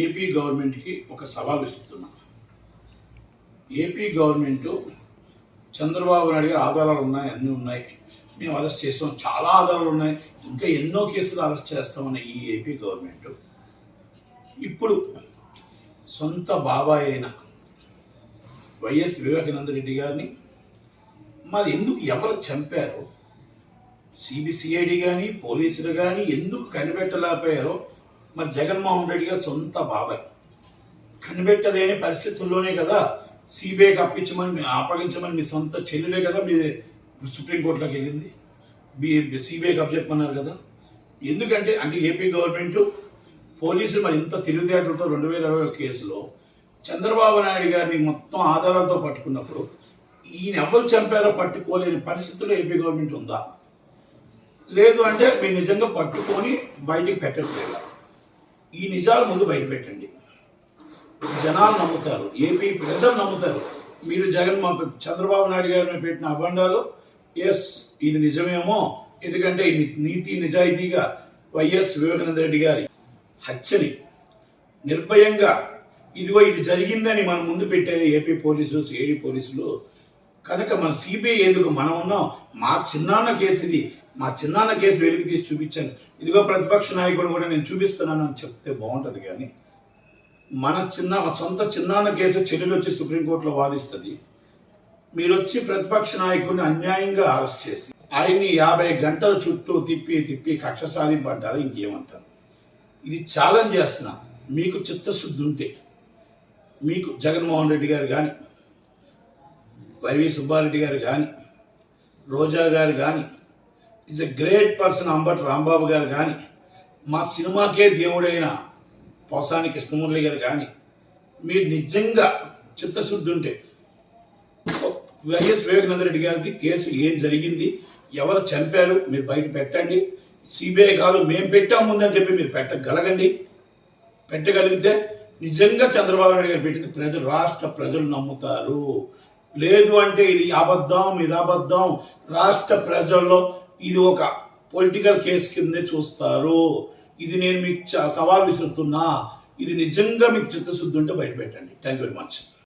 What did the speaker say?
AP గవర్నమెంట్కి ఒక సవాల్ ఇస్తున్నా ఏపీ గవర్నమెంట్ చంద్రబాబు నాయుడు గారి ఆధారాలు ఉన్నాయి అన్నీ ఉన్నాయి. మేము అరెస్ట్ చేసాం చాలా ఆధారాలు ఉన్నాయి. ఇంకా ఎన్నో కేసులు అరెస్ట్ చేస్తామన్న ఈ ఏపీ గవర్నమెంట్ ఇప్పుడు సొంత బాబాయ్ అయిన వైఎస్ వివేకానంద రెడ్డి గారిని మరి ఎందుకు ఎవరు చంపారో? సిబిసిఐడి కానీ పోలీసులు కానీ ఎందుకు కనిపెట్టలేకపోయారో మరి జగన్మోహన్ రెడ్డి గారు సొంత బాబాయ్ కనిపెట్టలేని పరిస్థితుల్లోనే కదా సిబిఐకి అప్పించమని అప్పగించమని మీ సొంత చెల్లెలే కదా మీ సుప్రీంకోర్టులోకి వెళ్ళింది. మీ సిబిఐకి అప్పచెప్పమన్నారు కదా. ఎందుకంటే అంటే ఏపీ గవర్నమెంట్ పోలీసులు మరి ఇంత తెలివితేటలతో రెండు వేల ఇరవై ఒక కేసులో చంద్రబాబు నాయుడు గారిని మొత్తం ఆధారాలతో పట్టుకున్నప్పుడు ఈయన ఎవరు చంపారో పట్టుకోలేని పరిస్థితుల్లో ఏపీ గవర్నమెంట్ ఉందా? లేదు అంటే మీరు నిజంగా పట్టుకొని బయటికి పెట్టట్లేదు? ఈ నిజాలు ముందు బయటపెట్టండి జనాలు నమ్ముతారు ఏపీ ప్రజలు నమ్ముతారు. మీరు జగన్ మా చంద్రబాబు నాయుడు గారిని పెట్టిన అభండాలు ఎస్ ఇది నిజమేమో ఎందుకంటే నీతి నిజాయితీగా వైఎస్ వివేకానంద రెడ్డి గారి హత్యని నిర్భయంగా ఇదిగో ఇది జరిగిందని మన ముందు పెట్టే ఏపీ పోలీసులు సిఐడి పోలీసులు కనుక మన సిబిఐ ఎందుకు మనం ఉన్నాం? మా చిన్నాన్న కేసు ఇది. మా చిన్నాన్న కేసు వెలికి తీసి చూపించాను ఇదిగో ప్రతిపక్ష నాయకుడు కూడా నేను చూపిస్తున్నాను అని చెప్తే బాగుంటుంది కానీ మన చిన్న సొంత చిన్నాన్న కేసు చెల్లెలు వచ్చి సుప్రీంకోర్టులో వాదిస్తుంది. మీరు వచ్చి ప్రతిపక్ష నాయకుడిని అన్యాయంగా అరెస్ట్ చేసి ఆయన్ని యాభై గంటల చుట్టూ తిప్పి తిప్పి కక్ష సాధింపడ్డారు ఇంకేమంటారు? ఇది ఛాలెంజ్ చేస్తున్నా. మీకు చిత్తశుద్ధి ఉంటే మీకు జగన్మోహన్ రెడ్డి గారు కానీ వైవి సుబ్బారెడ్డి గారు కానీ రోజా గారు కానీ is a great person Ambati Rambabu garu కానీ మా సినిమాకే దేవుడైన పోసాని కృష్ణమురళి గారు కానీ మీరు నిజంగా చిత్తశుద్ధి ఉంటే వైఎస్ వివేకానంద రెడ్డి గారిది కేసు ఏం జరిగింది ఎవరు చంపారు మీరు బయట పెట్టండి సిబిఐ కాదు మేము పెట్టాం ముందని చెప్పి మీరు పెట్టగలగండి పెట్టగలిగితే నిజంగా చంద్రబాబు నాయుడు గారు పెట్టింది ప్రజలు రాష్ట్ర ప్రజలు నమ్ముతారు. లేదు అంటే ఇది అబద్ధం ఇది అబద్ధం. రాష్ట్ర ప్రజల్లో ఇది ఒక పొలిటికల్ కేసు కిందే చూస్తారు. ఇది నేను మీకు చ- సవాల్ విసురుతున్నా. ఇది నిజంగా మీకు చిత్తశుద్ధి ఉంటే బయట పెట్టండి. Thank you very much